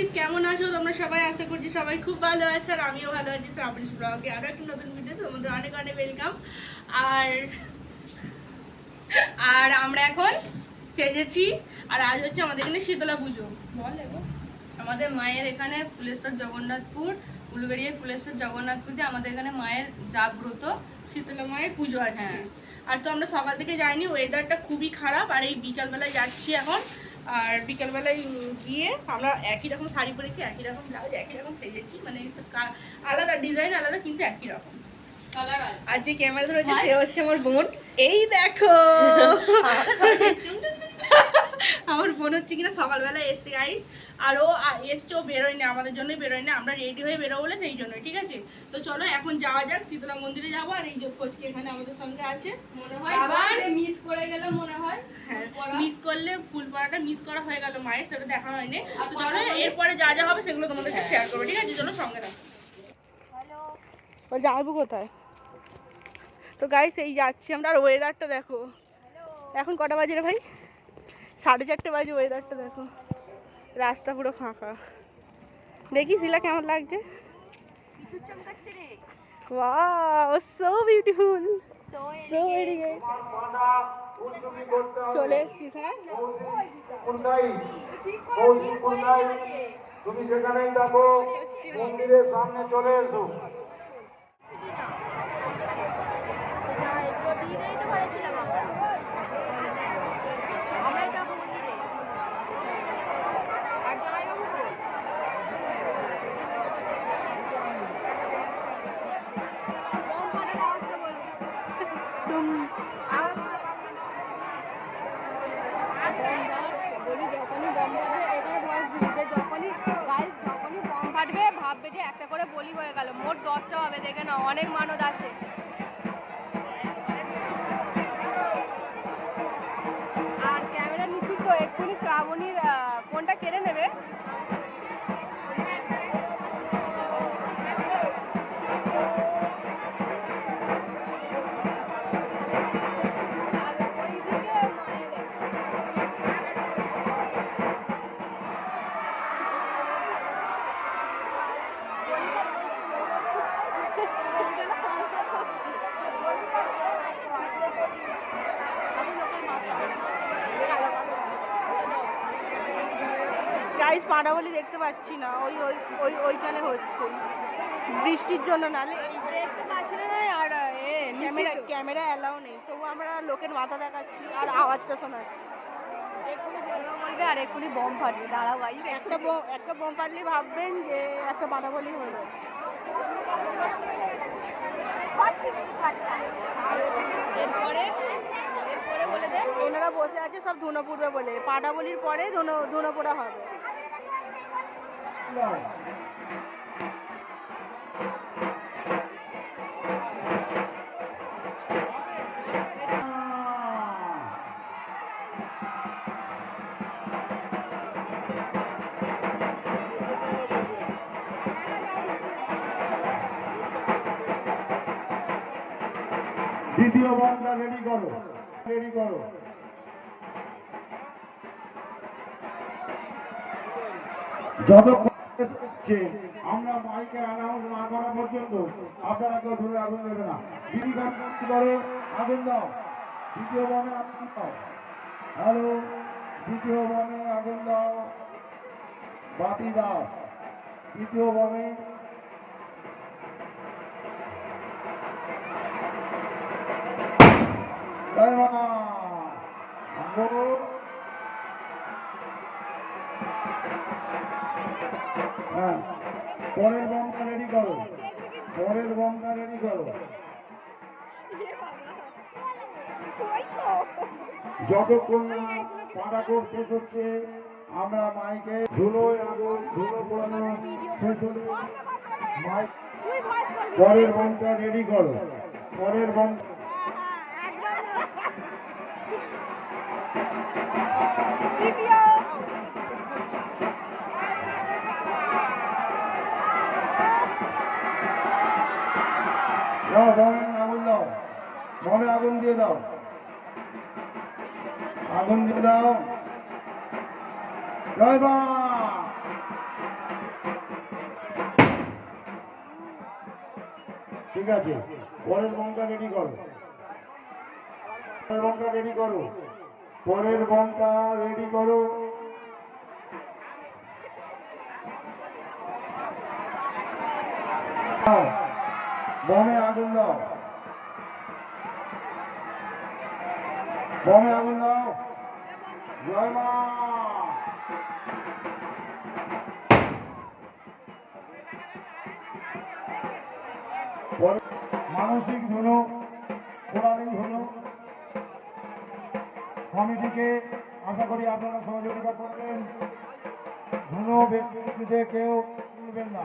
Guys কেমন আছো? তোমরা সবাই আশা করছি সবাই খুব ভালো আছে আর আমিও ভালো আছি। শ্রাবণীশ ব্লগে আরও একটা নতুন ভিডিও তোমাদের অনেক অনেক ওয়েলকাম আর আর আমরা এখন সেজেছি আর আজ হচ্ছে আমাদের এখানে শীতলা পুজো। বল। আমাদের মায়ের এখানে ফুলেশ্বর জগন্নাথপুর উলুবেড়িয়া ফুলেশ্বর জগন্নাথপুরে আমাদের এখানে মায়ের জাগ্রত শীতলা মায়ের পুজো আছে হ্যাঁ। আর তো আমরা সকাল থেকে যাইনি ওয়েদারটা খুবই খারাপ আর এই বিকালবেলায় যাচ্ছি এখন। আর বিকালবেলায় গিয়ে আমরা একই রকম শাড়ি পরেছি একই রকম ব্লাউজ একই রকম সেজেছি। মানে আলাদা ডিজাইন আলাদা কিন্তু একই রকম। আর যে ক্যামেরা ধরেছে সে হচ্ছে আমার বোন। এই দেখো! আমার বোন হচ্ছে কিনা সকালবেলা এসছে গাইস আর ও আ- এসছে ও বেরোয়নি আমাদের জন্যই বেরোয়নি আমরা রেডি হয়ে বেরোবো বলে সেই জন্যই ঠিক আছে? তো চলো এখন যাওয়া যাক শীতলা মন্দিরে যাব আর এই যে কোচকি এখানে আমাদের সঙ্গে আছে মনে হয়? আবার মিস করে গেলে মনে হয় হ্যাঁ মিস করলে ফুল পড়াটা মিস করা হয়ে গেল মায়ের সেটা দেখা হয়নি। তো চলো এরপরে যা যা হবে সেগুলো তোমাদেরকে শেয়ার করব ঠিক আছে? চলো সঙ্গে থাকো। যাব কোথায়? তো গাইস এই যাচ্ছি আমরা আর ওয়েদারটা দেখো। এখন কটা বাজে রে ভাই? সাড়ে চারটে বাজে ওয়েদারটা দেখো। রাস্তা পুরো ফাঁকা। দেখি শিলা কেমন লাগছে? চলে এসছিস হ্যাঁ তুমি যেখানেই থাকো মন্দিরের সামনে চলে এসো বলি যখনই বম ফাটবে এখানে ভয়েস দিবি যে যখনই গাইস যখনই বম ফাটবে ভাববে যে একটা করে বলি হয়ে গেল। মোট দশটা হবে, দেখে না অনেক মানত আছে। আর ক্যামেরা নিশ্চিত এক্ষুনি শ্রাবণীর ফোনটা কেড়ে নেবে। গাইস পাড়াবলি দেখতে পাচ্ছি না। ওই ওই ওই ওইখানে হচ্ছে। বৃষ্টির জন্য নালে দেখতে পাচ্ছি না আর এ ক্যামেরা ক্যামেরা অ্যালাউ নেই। তবু আমরা লোকের মাথা দেখাচ্ছি আর আওয়াজটা শোনাচ্ছি। বলবে আর এক্ষুনি বম ফাটবে দাঁড়াও গাইস একটা বোম একটা বোম ফাটলে ভাববেন যে একটা পাড়াবলি হলো। এরপরে এরপরে বলে দে। ওনারা বসে আছে সব ধুনো পুড়বে বলে। পাটাবলির পরে ধুনো ধুনো পোড়া দ্বিতীয় বনটা রেডি করো। রেডি করো। যতক্ষণ হচ্ছে আমরা মাইকে অ্যানাউন্স না করা পর্যন্ত আপনারা কেউ ধরে আগুন দেবে না। দিদি করো আগুন দাও। দ্বিতীয় বনে আগুন দাও। হ্যালো, দ্বিতীয় বনে আগুন দাও। বাপি দাস তৃতীয় বনে যতক্ষণ না শেষ হচ্ছে আমরা মাইকে ধুলোয় আগুন ধুলো পোড়ানো শেষ হলে। মাইক পরের বনটা রেডি করো। পরের বম ঠিক আছে। পরের বমটা রেডি করো। পরের বমটা রেডি করো। পরের বমটা রেডি করো। বমে আগুন দাও। বমে আগুন দাও। জয় মা মানসিক ধনু কোরআনই হলো। কমিটিকে আশা করি আপনারা সহযোগিতা করবেন। ধনু ব্যক্তিতে কেউ তুলবেন না।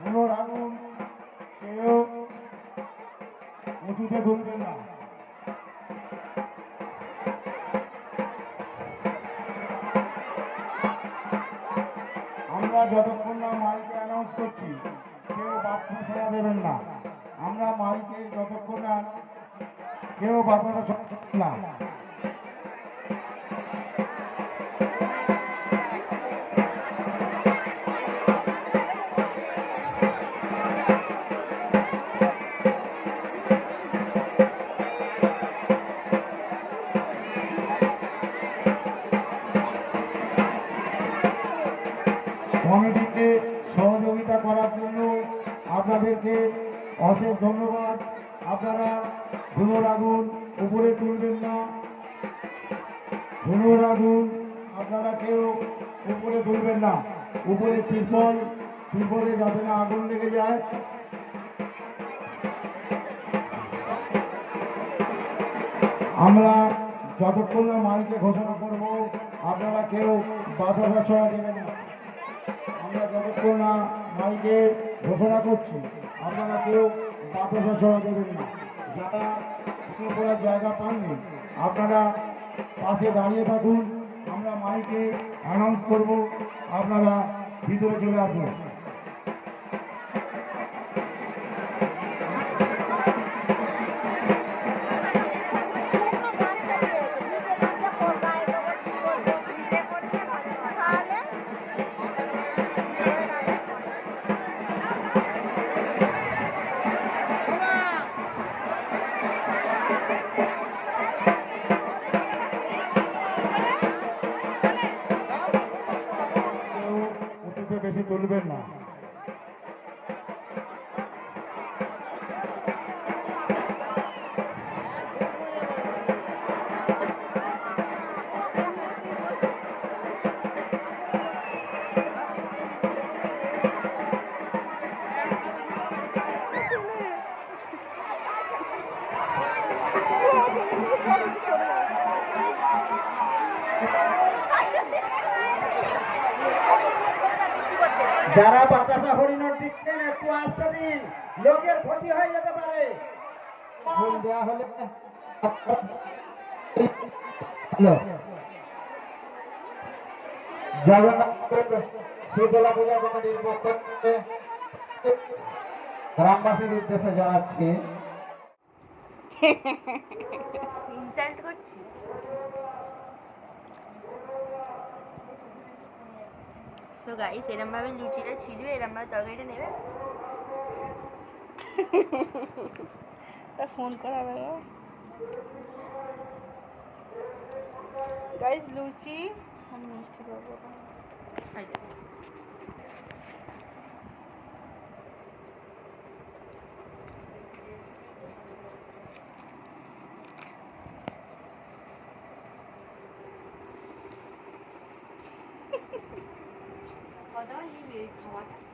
ধনুর আগুন কেউ উঁচুতে তুলবেন না। আমরা যতক্ষণ না মাইকে অ্যানাউন্স করছি কেউ বাথরুম দেবেন না। আমরা মাইকে যতক্ষণ না কেউ ছাড়ছেন না। কমিটিকে সহযোগিতা করার জন্য আপনাদেরকে অশেষ ধন্যবাদ। আপনারা ধুনোর আগুন উপরে তুলবেন না। ধুনোর আগুন আপনারা কেউ উপরে তুলবেন না। উপরে ত্রিপল, ত্রিপলে যাতে না আগুন লেগে যায়। আমরা যতক্ষণ না মাইকে ঘোষণা করব, আপনারা কেউ বাতাসা ছড়া দেবেন না। আমরা যতক্ষণ না মাইকে ঘোষণা করছি, আপনারা কেউ বাতাসা ছড়া দেবেন না। যারা করার জায়গা পাননি, আপনারা পাশে দাঁড়িয়ে থাকুন, আমরা মাইকে অ্যানাউন্স করব, আপনারা ভিতরে চলে আসুন। বেশি তুলবেন না। যারা বাতাসা হরিণর দিচ্ছেন একটু আস্তে দিন লোকের ক্ষতি হয়ে যেতে পারে। ফুল দেওয়া হলে শীতলা পূজা কমিটির পক্ষ থেকে গ্রামবাসীর উদ্দেশ্যে জানাচ্ছি। সো গাইস এরম ভাবে লুচিটা ছিঁড়বে এরম ভাবে তরকারিটা নেবে। ফোন করা গাইস লুচি আমি মিষ্টি পাবো। এই যে। কত নিবি খাওয়াটা